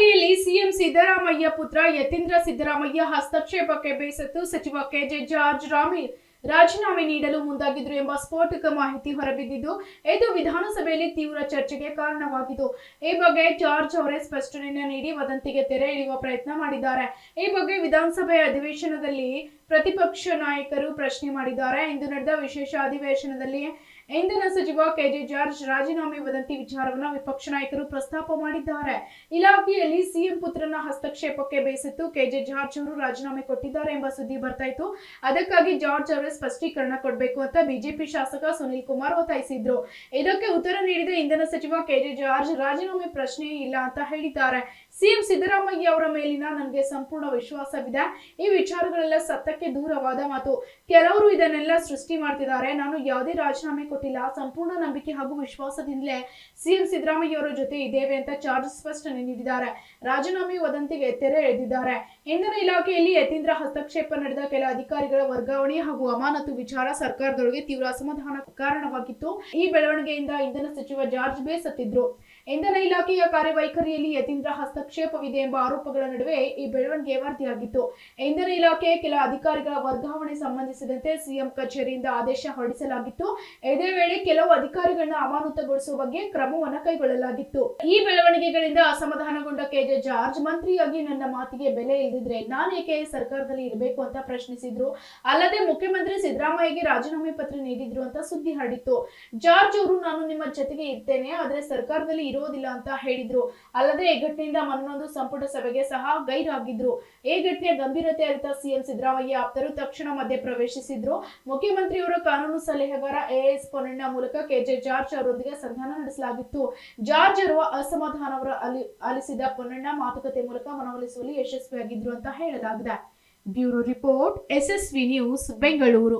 ಇಲಾಖೆಯಲ್ಲಿ ಸಿಎಂ ಸಿದ್ದರಾಮಯ್ಯ ಪುತ್ರ ಯತೀಂದ್ರ ಸಿದ್ದರಾಮಯ್ಯ ಹಸ್ತಕ್ಷೇಪಕ್ಕೆ ಬೇಸತ್ತು ಸಚಿವ ಕೆಜೆ ಜಾರ್ಜ್ ರಾಮಿ ರಾಜೀನಾಮೆ ನೀಡಲು ಮುಂದಾಗಿದ್ರು ಎಂಬ ಸ್ಫೋಟಕ ಮಾಹಿತಿ ಹೊರಬಿದ್ದಿದ್ದು, ಇದು ವಿಧಾನಸಭೆಯಲ್ಲಿ ತೀವ್ರ ಚರ್ಚೆಗೆ ಕಾರಣವಾಗಿತ್ತು ಈ ಬಗ್ಗೆ ಜಾರ್ಜ್ ಅವರೇ ಸ್ಪಷ್ಟನೆಯನ್ನು ನೀಡಿ ವದಂತಿಗೆ ತೆರೆ ಇಳಿಯುವ ಪ್ರಯತ್ನ ಮಾಡಿದ್ದಾರೆ. ಈ ಬಗ್ಗೆ ವಿಧಾನಸಭೆ ಅಧಿವೇಶನದಲ್ಲಿ ಪ್ರತಿಪಕ್ಷ ನಾಯಕರು ಪ್ರಶ್ನೆ ಮಾಡಿದ್ದಾರೆ. ಇಂದು ನಡೆದ ವಿಶೇಷ ಅಧಿವೇಶನದಲ್ಲಿ ಇಂಧನ ಸಚಿವ ಕೆಜೆ ಜಾರ್ಜ್ ರಾಜೀನಾಮೆ ವದಂತಿ ವಿಚಾರವನ್ನು ವಿಪಕ್ಷ ನಾಯಕರು ಪ್ರಸ್ತಾಪ ಮಾಡಿದ್ದಾರೆ. ಇಲಾಖೆಯಲ್ಲಿ ಸಿಎಂ ಪುತ್ರನ ಹಸ್ತಕ್ಷೇಪಕ್ಕೆ ಬೇಸತ್ತು. ಕೆಜೆ ಜಾರ್ಜ್ ಅವರು ರಾಜೀನಾಮೆ ಕೊಟ್ಟಿದ್ದಾರೆ ಎಂಬ ಸುದ್ದಿ ಬರ್ತಾ ಇತ್ತು. ಅದಕ್ಕಾಗಿ ಜಾರ್ಜ್ ಅವರೇ ಸ್ಪಷ್ಟೀಕರಣ ಕೊಡಬೇಕು ಅಂತ ಬಿಜೆಪಿ ಶಾಸಕ ಸುನಿಲ್ ಕುಮಾರ್ ಒತ್ತಾಯಿಸಿದ್ರು. ಇದಕ್ಕೆ ಉತ್ತರ ನೀಡಿದ ಇಂಧನ ಸಚಿವ ಕೆಜೆ ಜಾರ್ಜ್, ರಾಜೀನಾಮೆ ಪ್ರಶ್ನೆಯೇ ಇಲ್ಲ ಅಂತ ಹೇಳಿದ್ದಾರೆ. ಸಿಎಂ ಸಿದ್ದರಾಮಯ್ಯ ಅವರ ಮೇಲಿನ ನನಗೆ ಸಂಪೂರ್ಣ ವಿಶ್ವಾಸವಿದೆ. ಈ ವಿಚಾರಗಳೆಲ್ಲ ಸತ್ತಕ್ಕೆ ದೂರವಾದ ಮಾತು. ಕೆಲವರು ಇದನ್ನೆಲ್ಲ ಸೃಷ್ಟಿ ಮಾಡ್ತಿದ್ದಾರೆ. ನಾನು ಯಾವುದೇ ರಾಜೀನಾಮೆ ಕೊಟ್ಟಿಲ್ಲ. ಸಂಪೂರ್ಣ ನಂಬಿಕೆ ಹಾಗೂ ವಿಶ್ವಾಸದಿಂದಲೇ ಸಿಎಂ ಸಿದ್ದರಾಮಯ್ಯ ಅವರ ಜೊತೆ ಇದ್ದೇವೆ ಅಂತ ಜಾರ್ಜ್ ಸ್ಪಷ್ಟನೆ ನೀಡಿದ್ದಾರೆ. ರಾಜೀನಾಮೆ ವದಂತಿಗೆ ತೆರೆ ಎಳೆದಿದ್ದಾರೆ. ಇಂಧನ ಇಲಾಖೆಯಲ್ಲಿ ಯತೀಂದ್ರ ಹಸ್ತಕ್ಷೇಪ ನಡೆದ ಕೆಲ ಅಧಿಕಾರಿಗಳ ವರ್ಗಾವಣೆ ಹಾಗೂ ಅಮಾನತು ವಿಚಾರ ಸರ್ಕಾರದೊಳಗೆ ತೀವ್ರ ಅಸಮಾಧಾನ ಕಾರಣವಾಗಿತ್ತು. ಈ ಬೆಳವಣಿಗೆಯಿಂದ ಇಂಧನ ಸಚಿವ ಜಾರ್ಜ್ ಬೇಸತ್ತಿದ್ರು. ಇಂಧನ ಇಲಾಖೆಯ ಕಾರ್ಯವೈಖರಿಯಲ್ಲಿ ಯತೀಂದ್ರ ಹಸ್ತಕ್ಷೇಪವಿದೆ ಎಂಬ ಆರೋಪಗಳ ನಡುವೆ ಈ ಬೆಳವಣಿಗೆ ವರದಿಯಾಗಿತ್ತು. ಇಂಧನ ಇಲಾಖೆ ಕೆಲ ಅಧಿಕಾರಿಗಳ ವರ್ಗಾವಣೆ ಸಂಬಂಧಿಸಿದಂತೆ ಸಿಎಂ ಕಚೇರಿಯಿಂದ ಆದೇಶ ಹೊರಡಿಸಲಾಗಿತ್ತು. ಇದೇ ವೇಳೆ ಕೆಲವು ಅಧಿಕಾರಿಗಳನ್ನ ಅಮಾನತುಗೊಳಿಸುವ ಬಗ್ಗೆ ಕ್ರಮವನ್ನು ಕೈಗೊಳ್ಳಲಾಗಿತ್ತು. ಈ ಬೆಳವಣಿಗೆಗಳಿಂದ ಅಸಮಾಧಾನಗೊಂಡ ಕೆಜೆ ಜಾರ್ಜ್ ಮಂತ್ರಿಯಾಗಿ ನನ್ನ ಮಾತಿಗೆ ಬೆಲೆ ಇಲ್ಲದಿದ್ರೆ ನಾನೇಕೆ ಸರ್ಕಾರದಲ್ಲಿ ಇರಬೇಕು ಅಂತ ಪ್ರಶ್ನಿಸಿದ್ರು. ಅಲ್ಲದೆ ಮುಖ್ಯಮಂತ್ರಿ ಸಿದ್ದರಾಮಯ್ಯಗೆ ರಾಜೀನಾಮೆ ಪತ್ರ ನೀಡಿದ್ರು ಅಂತ ಸುದ್ದಿ ಹರಡಿತ್ತು. ಜಾರ್ಜ್ ಅವರು, ನಾನು ನಿಮ್ಮ ಜೊತೆಗೆ ಇರ್ತೇನೆ, ಆದ್ರೆ ಸರ್ಕಾರದಲ್ಲಿ ಇರೋದಿಲ್ಲ ಅಂತ ಹೇಳಿದ್ರು. ಅಲ್ಲದೆ ಈ ಘಟನೆಯಿಂದ ಮನ್ನೊಂದು ಸಂಪುಟ ಸಭೆಗೆ ಸಹ ಗೈರಾಗಿದ್ರು. ಈ ಘಟನೆಯ ಗಂಭೀರತೆ ಅರಿತ ಸಿಎಂ ಸಿದ್ದರಾಮಯ್ಯ ಆಪ್ತರು ತಕ್ಷಣ ಮಧ್ಯೆ ಪ್ರವೇಶಿಸಿದ್ರು. ಮುಖ್ಯಮಂತ್ರಿಯವರ ಕಾನೂನು ಸಲಹೆಗಾರ ಎಎಸ್ ಪೊನ್ನಣ್ಣ ಮೂಲಕ ಕೆಜೆ ಜಾರ್ಜ್ ಅವರೊಂದಿಗೆ ಸಂಧಾನ ನಡೆಸಲಾಗಿತ್ತು. ಜಾರ್ಜ್ ಅವರ ಅಸಮಾಧಾನವರ ಅಲಿ ಆಲಿಸಿದ ಪೊನ್ನಣ್ಣ ಮಾತುಕತೆ ಮೂಲಕ ಮನವೊಲಿಸುವಲ್ಲಿ ಯಶಸ್ವಿಯಾಗಿದ್ರು ಅಂತ ಹೇಳಲಾಗಿದೆ. Bureau report SSV news Bengaluru.